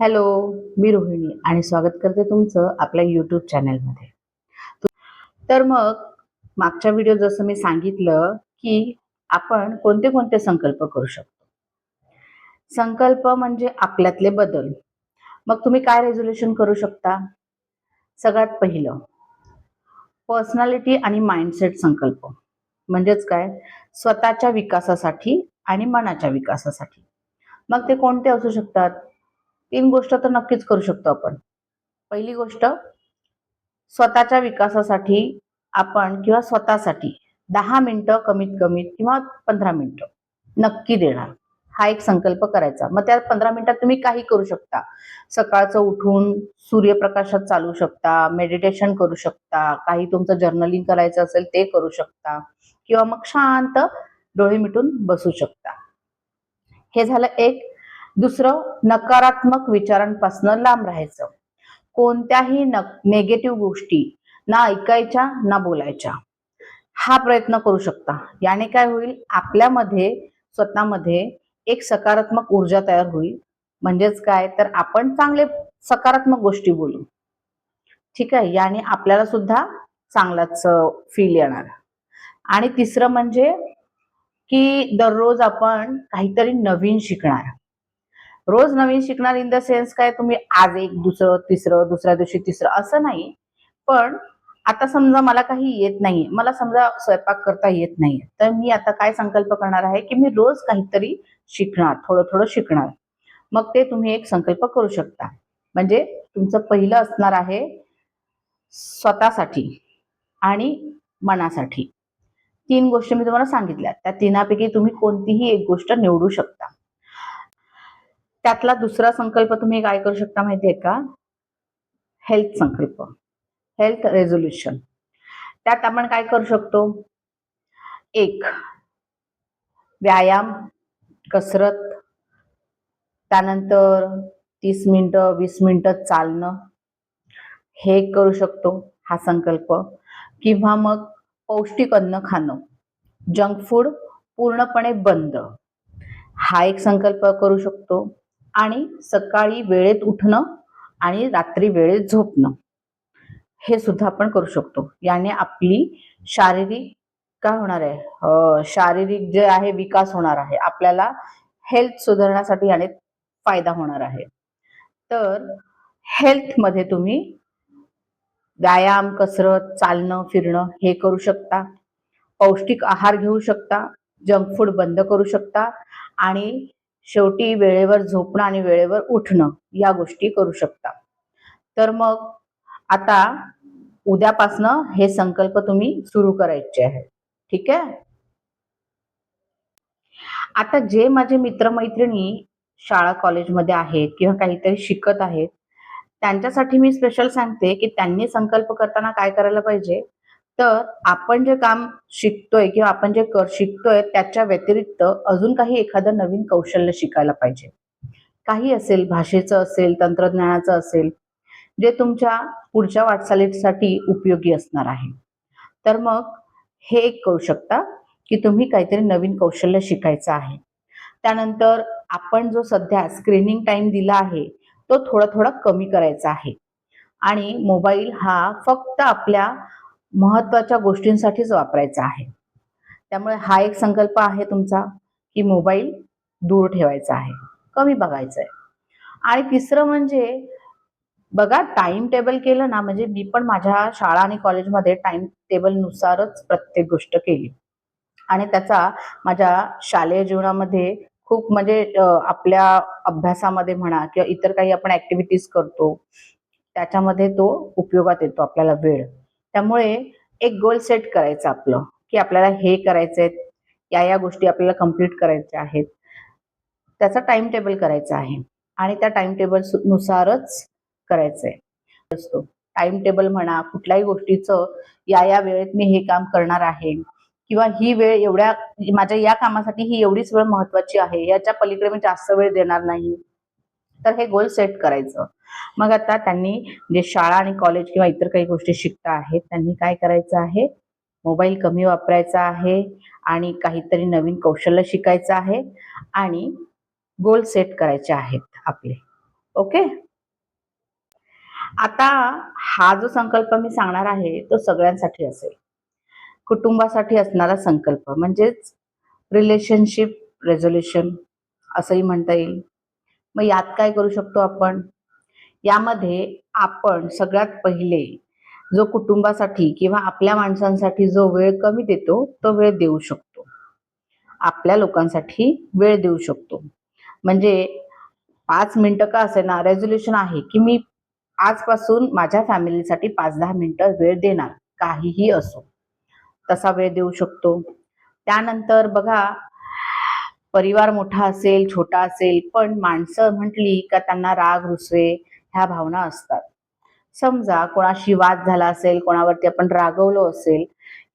Hello मी रोहिणी आणि स्वागत करते तुमचं आपल्या यूट्यूब चॅनलमध्ये तर मग मागच्या व्हिडिओ जसं मी सांगितलं की आपण कोणते कोणते संकल्प करू शकतो. संकल्प म्हणजे आपल्यातले बदल. मग तुम्ही काय रेझोल्युशन करू शकता? सगळ्यात पहिलं पर्सनॅलिटी आणि माइंडसेट संकल्प. म्हणजेच काय? स्वतःच्या विकासासाठी आणि मनाच्या विकासासाठी. मग ते कोणते असू शकतात? तीन गोष्ट तर नक्कीच करू शकतो आपण. पहिली गोष्ट स्वतःच्या विकासासाठी आपण किंवा स्वतःसाठी दहा मिनिटं कमीत कमीत किंवा पंधरा मिनिटं नक्की देणार. हा एक संकल्प करायचा. मग त्या पंधरा मिनिटात तुम्ही काही करू शकता. सकाळचं उठून सूर्यप्रकाशात चालू शकता मेडिटेशन करू शकता काही तुमचं जर्नलिंग करायचं असेल ते करू शकता किंवा मग शांत डोळे मिटून बसू शकता. हे झालं एक. दुसरं नकारात्मक विचारांपासून लांब राहायचं. कोणत्याही नेगेटिव्ह गोष्टी ना ऐकायच्या ना बोलायच्या. हा प्रयत्न करू शकता. याने काय होईल? आपल्यामध्ये स्वतःमध्ये एक सकारात्मक ऊर्जा तयार होईल. म्हणजेच काय? तर आपण चांगले सकारात्मक गोष्टी बोलू. ठीक आहे? याने आपल्याला सुद्धा चांगलाच फील येणार. आणि तिसरं म्हणजे की दररोज आपण काहीतरी नवीन शिकणार. रोज नवीन शिकणार इन द सेन्स काय तुम्ही आज एक दुसरं तिसरं दुसऱ्या दिवशी तिसरं असं नाही. पण आता समजा मला काही येत नाही मला समजा स्वयंपाक करता येत नाही तर मी आता काय संकल्प करणार आहे की मी रोज काहीतरी शिकणार थोडं थोडं शिकणार. मग ते तुम्ही एक संकल्प करू शकता. म्हणजे तुमचं पहिलं असणार आहे स्वतःसाठी आणि मनासाठी. तीन गोष्टी मी तुम्हाला सांगितल्या. त्या तिनापैकी तुम्ही कोणतीही एक गोष्ट निवडू शकता. त्यातला दुसरा संकल्प तुम्ही काय करू शकता माहितीये का? हेल्थ संकल्प. हेल्थ रेझोल्युशन त्यात आपण काय करू शकतो? एक व्यायाम कसरत त्यानंतर तीस मिनटं वीस मिनटं चालणं हे करू शकतो हा संकल्प. किंवा मग पौष्टिक अन्न खाणं. जंक फूड पूर्णपणे बंद. हा एक संकल्प करू शकतो. आणि सकाळी वेळेत उठणं आणि रात्री वेळेत झोपणं. हे सुद्धा आपण करू शकतो. याने आपली शारीरिक काय होणार आहे? शारीरिक जे आहे विकास होणार आहे. आपल्याला हेल्थ सुधारण्यासाठी याने फायदा होणार आहे. तर हेल्थमध्ये तुम्ही व्यायाम कसरत चालणं फिरणं हे करू शकता. पौष्टिक आहार घेऊ शकता. जंक फूड बंद करू शकता. आणि शेवटी वेळेवर झोपणं आणि वेळेवर उठणं या गोष्टी करू शकता. तर मग आता उद्यापासनं हे संकल्प तुम्ही सुरू करायचे आहे ठीक आहे? आता जे माझे मित्रमैत्रिणी शाळा कॉलेजमध्ये आहेत किंवा काहीतरी शिकत आहेत त्यांच्यासाठी मी स्पेशल सांगते की त्यांनी संकल्प करताना काय करायला पाहिजे? तर आपण जे काम शिकतोय किंवा आपण जे कर शिकतोय त्याच्या व्यतिरिक्त अजून काही एखादं नवीन कौशल्य शिकायला पाहिजे. काही असेल भाषेचं असेल तंत्रज्ञानाचं असेल जे तुमच्या पुढच्या वाटचालीसाठी उपयोगी असणार आहे. तर मग हे एक करू शकता की तुम्ही काहीतरी नवीन कौशल्य शिकायचं आहे. त्यानंतर आपण जो सध्या स्क्रीनिंग टाइम दिला आहे तो थोडा थोडा कमी करायचा आहे. आणि मोबाईल हा फक्त आपल्या महत्त्वाच्या गोष्टींसाठीच वापरायचा आहे. त्यामुळे हा एक संकल्प आहे तुमचा की मोबाईल दूर ठेवायचा आहे. कमी बघायचं आहे आणि तिसरं म्हणजे बघा टाइम टेबल केलं ना म्हणजे मी पण माझ्या शाळा आणि कॉलेजमध्ये टाइम टेबलनुसारच प्रत्येक गोष्ट केली. आणि त्याचा माझ्या शालेय जीवनामध्ये खूप म्हणजे आपल्या अभ्यासामध्ये म्हणा किंवा इतर काही आपण ऍक्टिव्हिटीज करतो त्याच्यामध्ये तो उपयोगात येतो आपल्याला वेळ. त्यामुळे एक गोल सेट करायचं आपलं की आपल्याला हे करायचं आहे या या गोष्टी आपल्याला कंप्लीट करायच्या आहेत. त्याचा टाइम टेबल करायचा आहे. आणि त्या टाइम टेबल नुसारच करायचंय. असतो. टाइम टेबल म्हणा कुठल्याही गोष्टीचं या या वेळेत मी हे काम करणार आहे. किंवा ही वेळ एवढ्या माझ्या या कामासाठी ही एवढीच वेळ महत्वाची आहे. याच्या पलीकडे मी जास्त वेळ देणार नाही. तर हे गोल सेट करायचं. मग आता त्यांनी जे शाळा आणि कॉलेज किंवा इतर काही गोष्टी शिकता आहेत त्यांनी काय करायचं आहे? मोबाईल कमी वापरायचा आहे आणि काहीतरी नवीन कौशल्य शिकायचं आहे आणि गोल सेट करायचे आहेत आपले. ओके? आता हा जो संकल्प मी सांगणार आहे तो सगळ्यांसाठी असेल. कुटुंबासाठी असणारा संकल्प म्हणजेच रिलेशनशिप रेझोल्युशन असंही म्हणता येईल. मग यात काय करू शकतो आपण? यामध्ये आपण सगळ्यात पहिले जो कुटुंबासाठी किंवा आपल्या माणसांसाठी जो वेळ कमी देतो तो वेळ देऊ शकतो. आपल्या लोकांसाठी वेळ देऊ शकतो. म्हणजे पाच मिनिटं का असे ना रेझोल्युशन आहे की मी आजपासून माझ्या फॅमिलीसाठी पाच दहा मिनिटं वेळ देणार काहीही असो. तसा वेळ देऊ शकतो. त्यानंतर बघा परिवार मोठा असेल छोटा असेल पण माणसं म्हटली का त्यांना राग रुसवे ह्या भावना असतात. समजा कोणाशी वाद झाला असेल कोणावरती आपण रागवलो असेल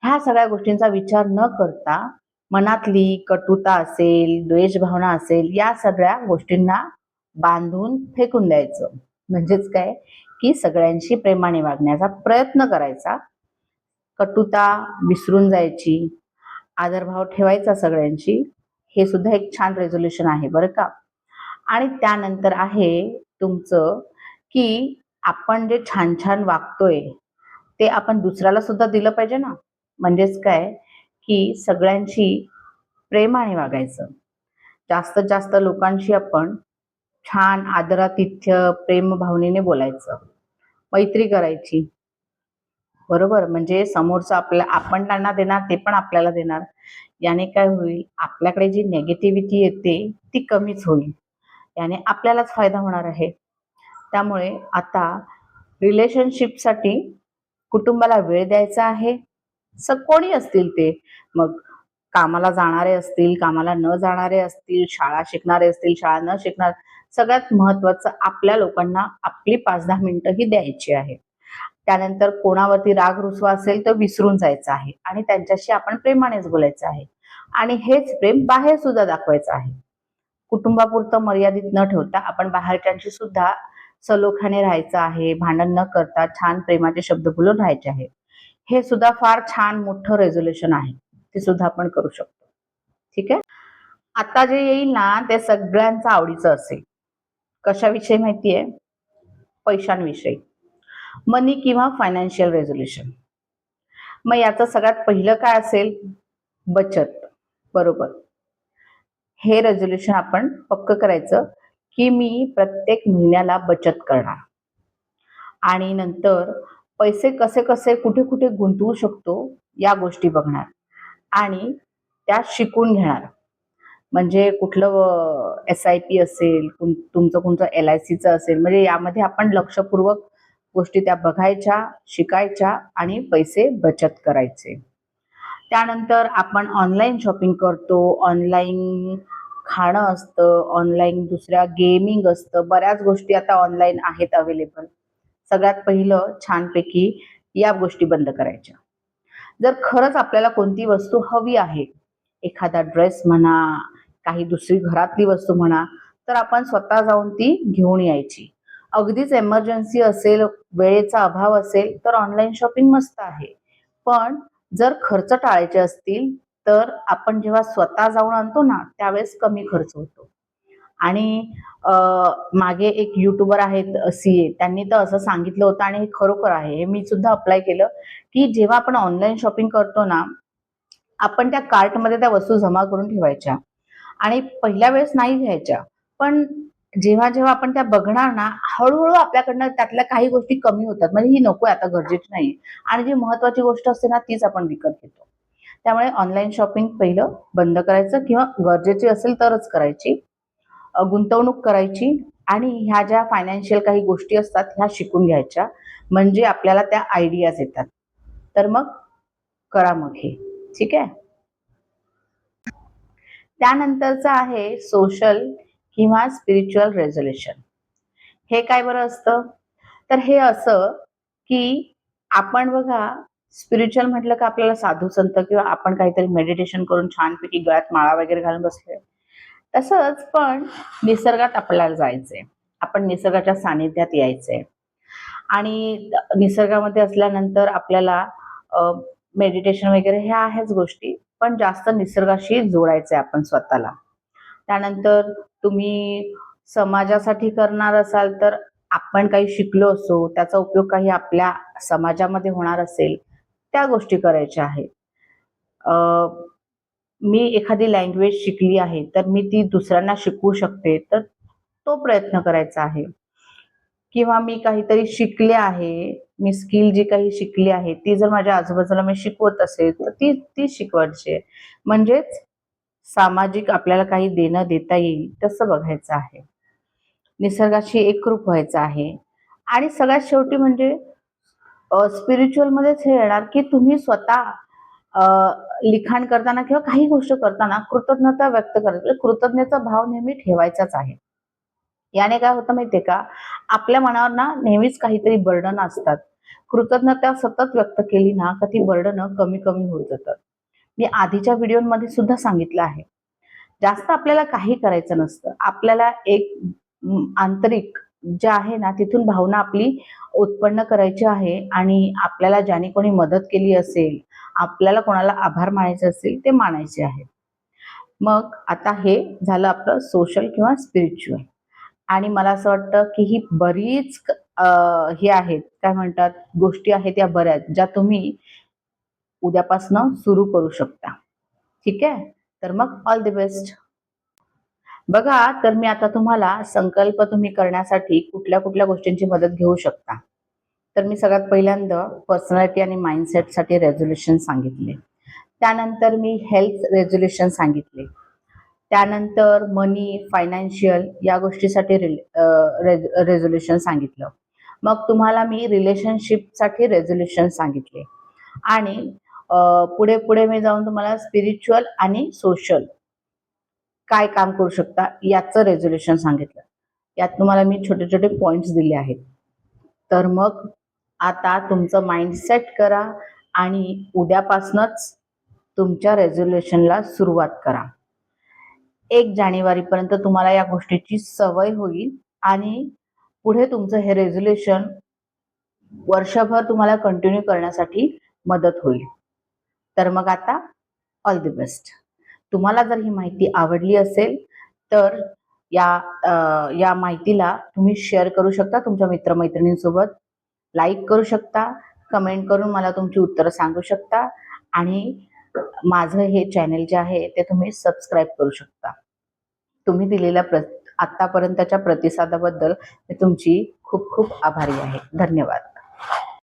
ह्या सगळ्या गोष्टींचा विचार न करता मनातली कटुता असेल द्वेष भावना असेल या सगळ्या गोष्टींना बांधून फेकून द्यायचं. म्हणजेच काय? की सगळ्यांशी प्रेमाने वागण्याचा प्रयत्न करायचा. कटुता विसरून जायची आदरभाव ठेवायचा सगळ्यांशी हे सुद्धा एक छान रेझोल्युशन आहे बरं का? आणि त्यानंतर आहे तुमचं की आपण जे छान छान वागतोय ते आपण दुसऱ्याला सुद्धा दिलं पाहिजे ना? म्हणजेच काय? की सगळ्यांशी प्रेमाने वागायचं. जास्तीत जास्त लोकांशी आपण छान आदरातिथ्य प्रेम भावनेने बोलायचं. मैत्री करायची. बरोबर? म्हणजे समोरचं आपल्या आपण त्यांना देणार ते पण आपल्याला देणार. याने काय होईल? आपल्याकडे जी नेगेटिव्हिटी येते ती कमीच होईल. याने आपल्यालाच फायदा होणार आहे. त्यामुळे आता रिलेशनशिपसाठी कुटुंबाला वेळ द्यायचा आहे. स कोणी असतील ते? मग कामाला जाणारे असतील कामाला न जाणारे असतील शाळा शिकणारे असतील शाळा न शिकणार सगळ्यात महत्वाचं आपल्या लोकांना आपली पाच दहा मिनिटं ही द्यायची आहे. त्यानंतर कोणावरती राग रुसवा असेल तर विसरून जायचं आहे आणि त्यांच्याशी आपण प्रेमानेच बोलायचं आहे. आणि हेच प्रेम बाहेर सुद्धा दाखवायचं आहे. कुटुंबापुरतं मर्यादित न ठेवता आपण बाहेरच्यांशी सुद्धा सलोख्याने राहायचं आहे भांडण न करता छान प्रेमाचे शब्द बोलून राहायचे आहे. हे सुद्धा फार छान मोठं रेझोल्युशन आहे. ते सुद्धा आपण करू शकतो. ठीक आहे? आता जे येईल ना ते सगळ्यांचं आवडीचं असेल. कशाविषयी माहितीये? पैशांविषयी. मनी किंवा फायनान्शियल रेझोल्युशन मग याचं सगळ्यात पहिलं काय असेल? बचत. बरोबर. हे रेझोल्युशन आपण पक्क करायचं की मी प्रत्येक महिन्याला बचत करणार. आणि नंतर पैसे कसे कसे कुठे कुठे गुंतवू शकतो या गोष्टी बघणार. आणि त्या शिकून घेणार. म्हणजे कुठलं एस आय पी असेल तुमचं कोणतं एल आय सीचं असेल म्हणजे यामध्ये आपण लक्षपूर्वक गोष्टी त्या बघायच्या शिकायच्या आणि पैसे बचत करायचे. त्यानंतर आपण ऑनलाईन शॉपिंग करतो. ऑनलाईन खाणं असतं ऑनलाईन दुसऱ्या गेमिंग असतं. बऱ्याच गोष्टी आता ऑनलाईन आहेत अवेलेबल सगळ्यात पहिलं छानपैकी या गोष्टी बंद करायच्या. जर खरंच आपल्याला कोणती वस्तू हवी आहे एखादा ड्रेस म्हणा काही दुसरी घरातली वस्तू म्हणा तर आपण स्वतः जाऊन ती घेऊन यायची. अगदीच एमर्जन्सी असेल वेळेचा अभाव असेल तर ऑनलाईन शॉपिंग मस्त आहे. पण जर खर्च टाळायचे असतील तर आपण जेव्हा स्वतः जाऊन आणतो ना त्यावेळेस कमी खर्च होतो. आणि मागे एक युट्यूबर आहेत सी ए त्यांनी तर असं सांगितलं होतं आणि हे खरोखर आहे. हे मी सुद्धा अप्लाय केलं की जेव्हा आपण ऑनलाईन शॉपिंग करतो ना आपण त्या कार्टमध्ये त्या वस्तू जमा करून ठेवायच्या. आणि पहिल्या वेळेस नाही घ्यायच्या. पण जेव्हा जेव्हा आपण त्या बघणार ना हळूहळू आपल्याकडनं त्यातल्या काही गोष्टी कमी होतात. म्हणजे ही नको आता गरजेची नाही. आणि जी महत्वाची गोष्ट असते ना तीच आपण विकत घेतो. त्यामुळे ऑनलाईन शॉपिंग पहिलं बंद करायचं किंवा गरजेची असेल तरच करायची. गुंतवणूक करायची आणि ह्या ज्या फायनान्शियल काही गोष्टी असतात ह्या शिकून घ्यायच्या. म्हणजे आपल्याला त्या आयडियाज येतात. तर मग करा मग हे. ठीक आहे? त्यानंतरचा आहे सोशल किंवा स्पिरिच्युअल रेझोल्युशन हे काय बरं असतं? तर हे असं की आपण बघा स्पिरिच्युअल म्हटलं का आपल्याला साधू संत किंवा आपण काहीतरी मेडिटेशन करून छानपैकी गळ्यात माळा वगैरे घालून बसलोय. तसंच पण निसर्गात आपल्याला जायचंय. आपण निसर्गाच्या सानिध्यात यायचंय. आणि निसर्गामध्ये असल्यानंतर आपल्याला मेडिटेशन वगैरे ह्या आहेच गोष्टी पण जास्त निसर्गाशी जोडायचंय आपण स्वतःला. त्यानंतर तुम्ही समाजासाठी करणार असाल तर आपण काही शिकलो असो त्याचा उपयोग काही आपल्या समाजामध्ये होणार असेल त्या गोष्टी करायच्या आहेत. मी एखादी लँग्वेज शिकली आहे तर मी ती दुसऱ्यांना शिकवू शकते तर तो प्रयत्न करायचा आहे. किंवा मी काहीतरी शिकले आहे मी स्किल जी काही शिकली आहे ती जर माझ्या आजूबाजूला मी शिकवत असेल तर ती ती शिकवायची आहे. म्हणजेच सामाजिक आपल्याला काही देणं देता येईल तसं बघायचं आहे. निसर्गाशी एकरूप व्हायचं आहे. आणि सगळ्यात शेवटी म्हणजे स्पिरिच्युअल मध्येच हे येणार की तुम्ही स्वतः लिखाण करताना किंवा काही गोष्ट करताना कृतज्ञता व्यक्त करत म्हणजे कृतज्ञता भाव नेहमी ठेवायचाच आहे. याने काय होतं माहितीये का? आपल्या मनावर ना नेहमीच काहीतरी बर्डन असतात. कृतज्ञता सतत व्यक्त केली ना का ती बर्डन कमी कमी होत जातात. मी आधीच्या व्हिडिओमध्ये सुद्धा सांगितलं आहे. जास्त आपल्याला काही करायचं नसतं. आपल्याला एक आंतरिक जे आहे ना तिथून भावना आपली उत्पन्न करायची आहे आणि आपल्याला ज्याने कोणी मदत केली असेल आपल्याला कोणाला आभार मानायचे असेल ते मानायचे आहे. मग आता हे झालं आपलं सोशल किंवा स्पिरिच्युअल. आणि मला असं वाटतं की ही बरीच हे आहेत काय म्हणतात गोष्टी आहेत या बऱ्याच ज्या तुम्ही उद्यापासनं सुरू करू शकता. ठीक आहे? तर मग ऑल द बेस्ट बघा तर मी आता तुम्हाला संकल्प तुम्ही करण्यासाठी कुठल्या कुठल्या गोष्टींची मदत घेऊ शकता. तर मी सगळ्यात पहिल्यांदा पर्सनॅलिटी आणि माइंडसेटसाठी रेझोल्युशन सांगितले. त्यानंतर मी हेल्थ रेझोल्युशन सांगितले. त्यानंतर मनी फायनान्शियल या गोष्टीसाठी रेझोल्युशन सांगितलं. मग तुम्हाला मी रिलेशनशिपसाठी रेझोल्युशन सांगितले. आणि पुढे पुढे मी जाऊन तुम्हाला स्पिरिच्युअल आणि सोशल काय काम करू शकता याचं रेझोल्युशन सांगितलं. यात तुम्हाला मी छोटे छोटे पॉइंट्स दिले आहेत. तर मग आता तुमचं माइंडसेट करा आणि उद्यापासूनच तुमच्या रेझोल्युशनला सुरुवात करा. एक जानेवारीपर्यंत तुम्हाला या गोष्टीची सवय होईल आणि पुढे तुमचं हे रेझोल्युशन वर्षभर तुम्हाला कंटिन्यू करण्यासाठी मदत होईल. तर मग आता ऑल द बेस्ट तुम्हाला जर ही माहिती आवडली असेल तर या या माहितीला तुम्ही शेअर करू शकता तुमच्या मित्रमैत्रिणींसोबत. लाईक करू शकता कमेंट करून मला तुमची उत्तरं सांगू शकता आणि माझं हे चॅनेल जे आहे ते तुम्ही सबस्क्राईब करू शकता. तुम्ही दिलेल्या प्र आत्तापर्यंतच्या प्रतिसादाबद्दल मी तुमची खूप खूप आभारी आहे. धन्यवाद.